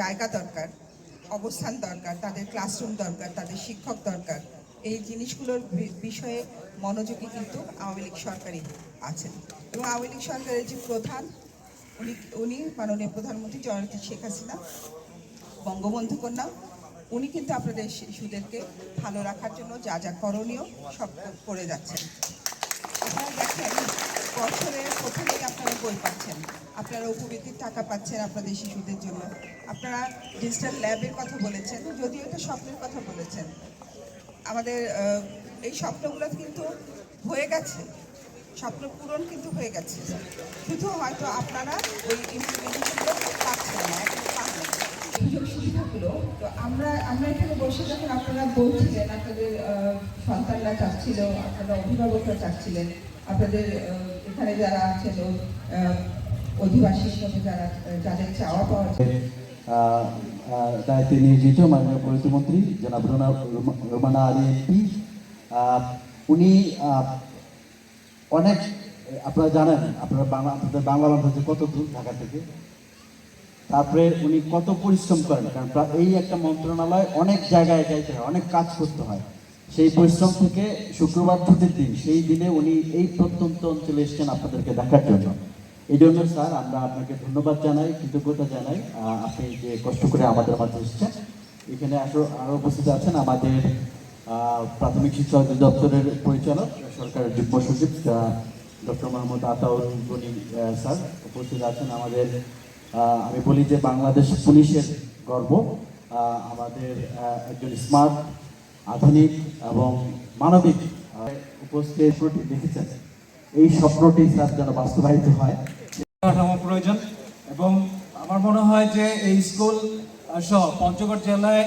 জায়গা দরকার, অবস্থান দরকার, তাদের ক্লাসরুম দরকার, তাদের শিক্ষক দরকার। এই জিনিসগুলোর বিষয়ে মনোযোগী কিন্তু আওয়ামী লীগ সরকারই আছেন। এবং আওয়ামী লীগ সরকারের যে প্রধান, উনি উনি মাননীয় প্রধানমন্ত্রী জননেত্রী শেখ হাসিনা, বঙ্গবন্ধু কন্যা, উনি কিন্তু আপনাদের শিশুদেরকে ভালো রাখার জন্য যা যা করণীয় সব করে যাচ্ছেন। আপনারা দেখেন, বছরের প্রথমেই বই পাচ্ছেন। আপনারা উপবৃত্তির টাকা পাচ্ছেন আপনাদের শিশুদের জন্য। আপনারা ডিজিটাল ল্যাবের কথা বলেছেন, যদিও এটা স্বপ্নের কথা বলেছেন। আমাদের এই স্বপ্নগুলো কিন্তু হয়ে গেছে। স্বপ্ন পূরণ কিন্তু হয়ে গেছে। শুধু হয়তো আপনারা ওই ইমপ্লিমেন্টেশনগুলো পাচ্ছেন। সুযোগ সুবিধাগুলো তো আমরা আমরা এখানে বসে যখন আপনারা বলছিলেন, আপনাদের সন্তানরা চাচ্ছিল, আপনারা অভিভাবকরা চাচ্ছিলেন, আপনাদের এখানে যারা আছেন যারা যাদের চাওয়া পাওয়া দায়িত্বে নিয়োজিত মাননীয় প্রতিমন্ত্রী, জনাব রোমানা আলী এমপি। উনি অনেক, আপনারা জানেন, আপনারা বাংলা, আপনাদের বাংলা বান্ধব কত দূর ঢাকা থেকে? তারপরে উনি কত পরিশ্রম করেন, কারণ এই একটা মন্ত্রণালয় অনেক জায়গায় যাইতে হয়, অনেক কাজ করতে হয়। সেই পরিশ্রম থেকে শুক্রবার ছুটির দিন, সেই দিনে উনি এই প্রত্যন্ত অঞ্চলে এসেছেন আপনাদেরকে দেখার জন্য। এই জন্য স্যার, আমরা আপনাকে ধন্যবাদ জানাই, কৃতজ্ঞতা জানাই। আপনি যে কষ্ট করে আমাদের মাঝে এসেছেন, এখানে আসো আরও উপস্থিত আছেন আমাদের প্রাথমিক শিক্ষা অধিদপ্তরের পরিচালক সরকারের যুগ্ম সচিব ডক্টর মোহাম্মদ আতাউল গনি স্যার। উপস্থিত আছেন আমাদের আমি বলি যে বাংলাদেশ পুলিশের গর্ব। আমাদের একজন স্মার্ট, আধুনিক এবং মানবিক উপস্থিত দেখেছেন। এই স্বপ্নটি স্যার যেন বাস্তবায়িত হয়। প্রয়োজন এবং আমার মনে হয় যে এই স্কুল সহ পঞ্চগড় জেলায়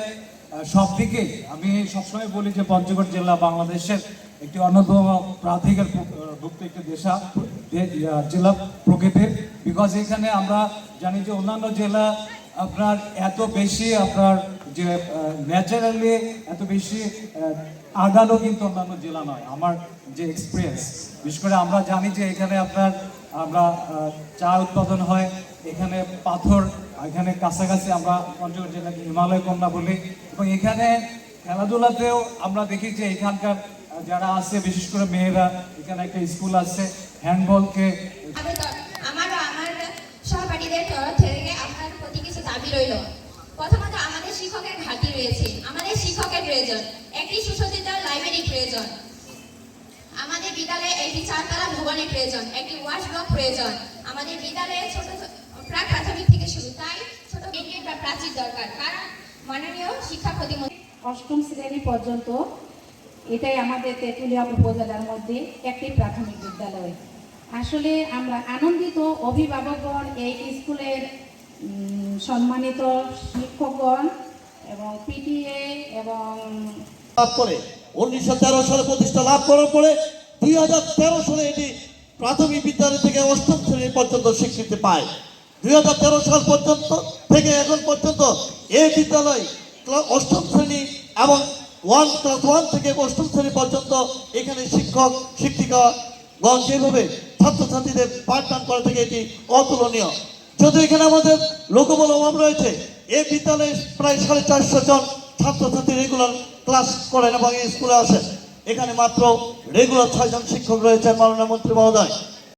সব দিকে আমি সবসময় বলি যে পঞ্চগড় জেলা বাংলাদেশের একটি অন্যতম প্রাধিকার ভুক্ত একটি দেশা জেলা প্রকৃতির। বিকজ এখানে আমরা জানি যে অন্যান্য জেলা আপনার এত বেশি আপনার যে ন্যাচারালি এত বেশি আগানো কিন্তু অন্যান্য জেলা নয়। আমার যে এক্সপিরিয়েন্স বিশেষ করে আমরা জানি যে এখানে আপনার আমরা চা উৎপাদন হয়। এখানে পাথর, এখানে কাছাকাছি আমরা পঞ্চগড় জেলাকে হিমালয় কন্যা বলি। এবং এখানে খেলাধুলাতেও আমরা দেখি যে এখানকার যারা আছে, বিশেষ করে মেয়েরা, এখানে একটা স্কুল আছে হ্যান্ডবলকে প্রথমত, আমাদের শিক্ষকের ঘাটতি রয়েছে। আমাদের শিক্ষকের প্রয়োজন। একটি সুসজ্জিত লাইব্রেরি প্রয়োজন। আমাদের বিদ্যালয়ে একটি চারতলা ভবনের প্রয়োজন একটি ওয়াশ ব্লক প্রয়োজন। আমাদের বিদ্যালয়ে ছোট ছোট- প্রাক প্রাথমিক থেকে শুরু তাই ছোট গেট বা প্রাচীর দরকার কারণ মাননীয় শিক্ষা প্রতিমন্ত্রী অষ্টম শ্রেণি পর্যন্ত এটাই আমাদের তেঁতুলিয়া উপজেলার মধ্যে একটি প্রাথমিক বিদ্যালয়। আসলে আমরা আনন্দিত অভিভাবকগণ এই স্কুলের সম্মানিত শিক্ষকগণ এবং পিটিএ এবং করে উনিশশো তেরো সালে প্রতিষ্ঠা লাভ করার পরে দুই হাজার তেরো সালে এটি প্রাথমিক বিদ্যালয় থেকে অষ্টম শ্রেণি পর্যন্ত স্বীকৃতি পায়। দুই হাজার তেরো সাল পর্যন্ত থেকে এখন পর্যন্ত এই বিদ্যালয় অষ্টম শ্রেণি এবং ওয়ান ক্লাস ওয়ান থেকে অষ্টম শ্রেণি পর্যন্ত এখানে শিক্ষক শিক্ষিকা গণ যেভাবে ছাত্রছাত্রীদের পাঠদান করা থেকে এটি অতুলনীয়। যদিও এখানে আমাদের লোকবল অভাব রয়েছে, এই বিদ্যালয়ে প্রায় সাড়ে চারশো জন ছাত্রছাত্রী রেগুলার ক্লাস করেন এবং স্কুলে আসেন। এখানে মাত্র রেগুলার ছয়জন শিক্ষক রয়েছেন মাননীয় মন্ত্রী মহোদয়।